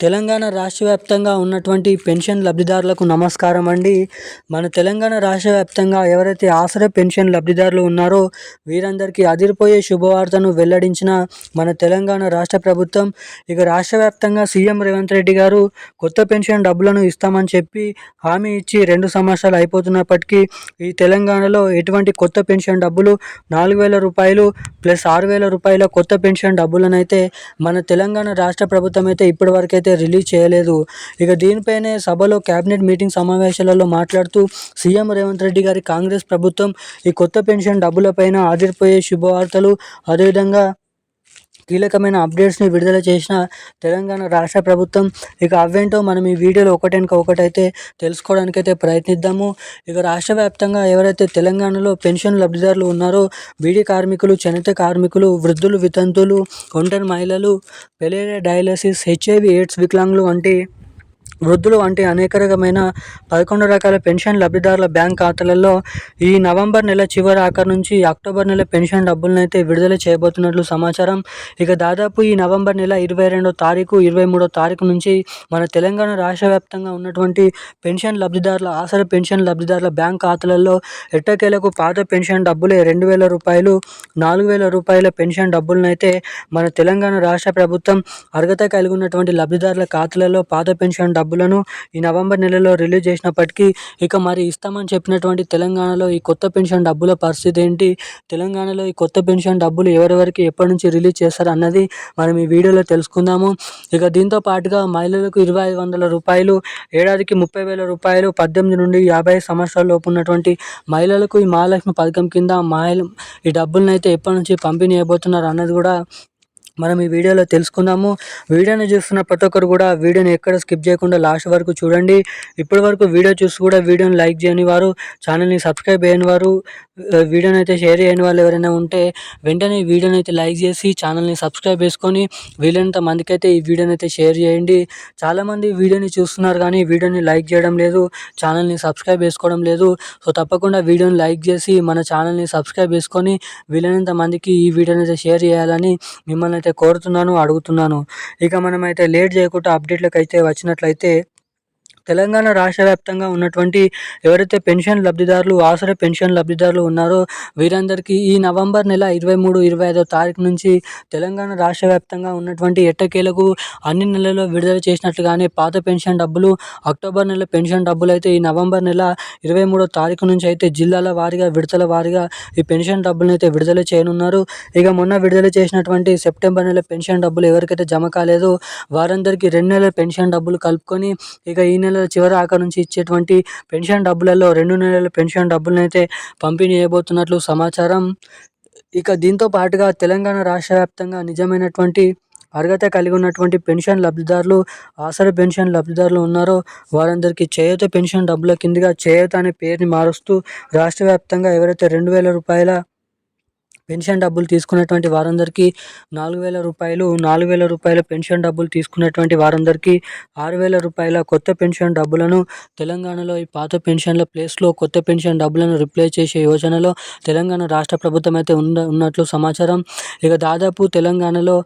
తెలంగాణ రాష్ట్ర వ్యాప్తంగా ఉన్నటువంటి పెన్షన్ లబ్ధిదారులకు నమస్కారం అండి. మన తెలంగాణ రాష్ట్ర వ్యాప్తంగా ఎవరైతే ఆసరా పెన్షన్ లబ్ధిదారులు ఉన్నారో వీరందరికీ అదిరిపోయే శుభవార్తను వెల్లడించిన మన తెలంగాణ రాష్ట్ర ప్రభుత్వం ఇక రాష్ట్ర వ్యాప్తంగా సీఎం రేవంత్ రెడ్డి గారు కొత్త పెన్షన్ డబ్బులను ఇస్తామని చెప్పి హామీ ఇచ్చి రెండు సంవత్సరాలు అయిపోతున్నప్పటికీ ఈ తెలంగాణలో ఎటువంటి కొత్త పెన్షన్ డబ్బులు నాలుగు వేల రూపాయలు ప్లస్ ఆరు వేల రూపాయల కొత్త పెన్షన్ డబ్బులను అయితే మన తెలంగాణ రాష్ట్ర ప్రభుత్వం అయితే ఇప్పటివరకు అయితే రిలీజ్ చేయలేదు. ఇక దీనిపైనే సభలో కేబినెట్ మీటింగ్ సమావేశాలలో మాట్లాడుతూ సీఎం రేవంత్ రెడ్డి గారి కాంగ్రెస్ ప్రభుత్వం ఈ కొత్త పెన్షన్ డబ్బులపైన ఆదిరిపోయే శుభవార్తలు అదేవిధంగా కీలకమైన అప్డేట్స్ని విడుదల చేసిన తెలంగాణ రాష్ట్ర ప్రభుత్వం ఇక అవేంటో మనం ఈ వీడియోలో ఒకటెనక ఒకటైతే తెలుసుకోవడానికైతే ప్రయత్నిద్దాము. ఇక రాష్ట్ర వ్యాప్తంగా ఎవరైతే తెలంగాణలో పెన్షన్ లబ్ధిదారులు ఉన్నారో బీడీ కార్మికులు చేనేత కార్మికులు వృద్ధులు వితంతులు ఒంటరి మహిళలు పెలేరియా డయాలసిస్ హెచ్ఐవి ఎయిడ్స్ వికలాంగులు వంటి వృద్ధులు వంటి అనేక రకమైన పదకొండు రకాల పెన్షన్ లబ్ధిదారుల బ్యాంక్ ఖాతాలలో ఈ నవంబర్ నెల చివరి ఆఖరి నుంచి అక్టోబర్ నెల పెన్షన్ డబ్బులను అయితే విడుదల చేయబోతున్నట్లు సమాచారం. ఇక దాదాపు ఈ నవంబర్ నెల ఇరవై రెండో తారీఖు ఇరవై మూడో తారీఖు నుంచి మన తెలంగాణ రాష్ట్ర వ్యాప్తంగా ఉన్నటువంటి పెన్షన్ లబ్ధిదారుల ఆసర పెన్షన్ లబ్ధిదారుల బ్యాంక్ ఖాతాలలో ఎట్టకేలకు పాత పెన్షన్ డబ్బులే రెండు వేల రూపాయలు నాలుగు వేల రూపాయల పెన్షన్ డబ్బులను అయితే మన తెలంగాణ రాష్ట్ర ప్రభుత్వం అర్హత కలిగి ఉన్నటువంటి లబ్ధిదారుల ఖాతాలలో పాత పెన్షన్ డబ్బులను ఈ నవంబర్ నెలలో రిలీజ్ చేసినప్పటికీ ఇక మరి ఇస్తామని చెప్పినటువంటి తెలంగాణలో ఈ కొత్త పెన్షన్ డబ్బుల పరిస్థితి ఏంటి? తెలంగాణలో ఈ కొత్త పెన్షన్ డబ్బులు ఎవరెవరికి ఎప్పటి నుంచి రిలీజ్ చేస్తారు అన్నది మనం ఈ వీడియోలో తెలుసుకుందాము. ఇక దీంతో పాటుగా మహిళలకు ఇరవై ఐదు వందల రూపాయలు ఏడాదికి ముప్పై వేల రూపాయలు పద్దెనిమిది నుండి యాభై సంవత్సరాల లోపు ఉన్నటువంటి మహిళలకు ఈ మహాలక్ష్మి పథకం కింద మహిళ ఈ డబ్బులను అయితే ఎప్పటి నుంచి పంపిణీ అయిపోతున్నారు అన్నది కూడా మనం ఈ వీడియోలో తెలుసుకుందాము. వీడియోని చూస్తున్న ప్రతి ఒక్కరు కూడా వీడియోని ఎక్కడ స్కిప్ చేయకుండా లాస్ట్ వరకు చూడండి. ఇప్పటి వరకు వీడియో చూసి కూడా వీడియోని లైక్ చేయని వారు ఛానల్ని సబ్స్క్రైబ్ చేయని వారు వీడియోని అయితే షేర్ చేయని వాళ్ళు ఎవరైనా ఉంటే వెంటనే వీడియోని అయితే లైక్ చేసి ఛానల్ని సబ్స్క్రైబ్ చేసుకొని వీలైనంత మందికి అయితే ఈ వీడియోని అయితే షేర్ చేయండి. చాలామంది వీడియోని చూస్తున్నారు కానీ వీడియోని లైక్ చేయడం లేదు ఛానల్ని సబ్స్క్రైబ్ చేసుకోవడం లేదు. సో తప్పకుండా వీడియోని లైక్ చేసి మన ఛానల్ని సబ్స్క్రైబ్ చేసుకొని వీలైనంత మందికి ఈ వీడియోని అయితే షేర్ చేయాలని మిమ్మల్ని అయితే కోరుతున్నాను అడుగుతున్నాను. ఇక మనమైతే లేట్ చేయకుండా అప్డేట్లకు అయితే వచ్చినట్లయితే తెలంగాణ రాష్ట్ర వ్యాప్తంగా ఉన్నటువంటి ఎవరైతే పెన్షన్ లబ్ధిదారులు ఆసరా పెన్షన్ లబ్ధిదారులు ఉన్నారో వీరందరికీ ఈ నవంబర్ నెల ఇరవై మూడు ఇరవై ఐదో తారీఖు నుంచి తెలంగాణ రాష్ట్ర వ్యాప్తంగా ఉన్నటువంటి ఎట్టకేలకు అన్ని నెలల్లో విడుదల చేసినట్లుగానే పాత పెన్షన్ డబ్బులు అక్టోబర్ నెల పెన్షన్ డబ్బులు అయితే ఈ నవంబర్ నెల ఇరవై మూడో తారీఖు నుంచి అయితే జిల్లాల వారీగా విడతల వారీగా ఈ పెన్షన్ డబ్బులను అయితే విడుదల చేయనున్నారు. ఇక మొన్న విడుదల చేసినటువంటి సెప్టెంబర్ నెల పెన్షన్ డబ్బులు ఎవరికైతే జమ కాలేదో వారందరికీ రెండు నెలల పెన్షన్ డబ్బులు కలుపుకొని ఇక ఈ నెల నెలల చివరి ఆఖరి నుంచి ఇచ్చేటువంటి పెన్షన్ డబ్బులలో రెండు నెలల పెన్షన్ డబ్బులనైతే పంపిణీ చేయబోతున్నట్లు సమాచారం. ఇక దీంతో పాటుగా తెలంగాణ రాష్ట్ర వ్యాప్తంగా నిజమైనటువంటి అర్హత కలిగి ఉన్నటువంటి పెన్షన్ లబ్ధిదారులు ఆసర పెన్షన్ లబ్ధిదారులు ఉన్నారో వారందరికీ చేయూత పెన్షన్ డబ్బుల కిందగా చేయూత అనే పేరుని మారుస్తూ రాష్ట్ర వ్యాప్తంగా ఎవరైతే రెండు వేల రూపాయల పెన్షన్ డబ్బులు తీసుకున్నటువంటి వారందరికీ నాలుగు వేల రూపాయలు నాలుగు వేల రూపాయల పెన్షన్ డబ్బులు తీసుకున్నటువంటి వారందరికీ ఆరు వేల రూపాయల కొత్త పెన్షన్ డబ్బులను తెలంగాణలో ఈ పాత పెన్షన్ల ప్లేస్లో కొత్త పెన్షన్ డబ్బులను రిప్లై చేసే యోజనలో తెలంగాణ రాష్ట్ర ప్రభుత్వం అయితే ఉన్న ఉన్నట్లు సమాచారం. ఇక దాదాపు తెలంగాణలో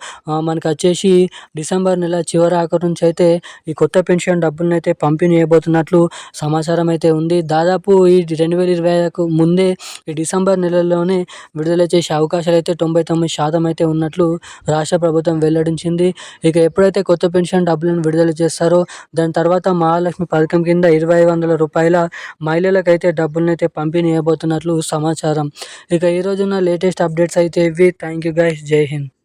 మనకు వచ్చేసి డిసెంబర్ నెల చివరి ఆఖరి నుంచి అయితే ఈ కొత్త పెన్షన్ డబ్బులను అయితే పంపిణీ చేయబోతున్నట్లు సమాచారం అయితే ఉంది. దాదాపు ఈ రెండు వేల ఇరవైకు ముందే ఈ డిసెంబర్ నెలలోనే విడుదల చేసి చేసే అవకాశాలు అయితే తొంభై తొమ్మిది శాతం అయితే ఉన్నట్లు రాష్ట్ర ప్రభుత్వం వెల్లడించింది. ఇక ఎప్పుడైతే కొత్త పెన్షన్ డబ్బులను విడుదల చేస్తారో దాని తర్వాత మహాలక్ష్మి పథకం కింద ఇరవై వందల రూపాయల మహిళలకైతే డబ్బులను అయితే పంపిణీ చేయబోతున్నట్లు సమాచారం. ఇక ఈరోజున్న లేటెస్ట్ అప్డేట్స్ అయితే ఇవి. Thank you guys. జై హింద్.